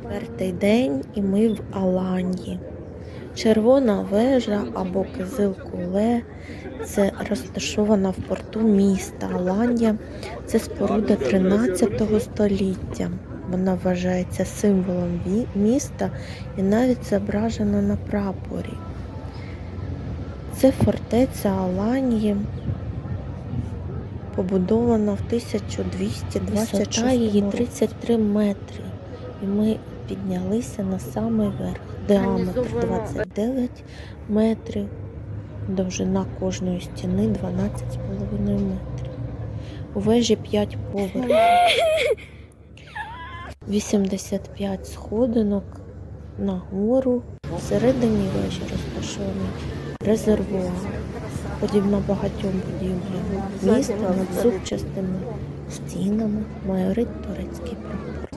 Четвертий день і ми в Аланії. Червона вежа або кизил Куле це розташована в порту міста Аланія. Це споруда 13 століття. Вона вважається символом міста і навіть зображена на прапорі. Це фортеця Аланії, побудована в 1226 Висота її 33 метри. І ми піднялися на самий верх. Діаметр 29 метрів, довжина кожної стіни 12,5 метрів. У вежі 5 поверхів. 85 сходинок на гору. Всередині вежі розташований резервуар, подібно багатьом будівлям. Місто над зубчастими стінами має рид турецький прапор.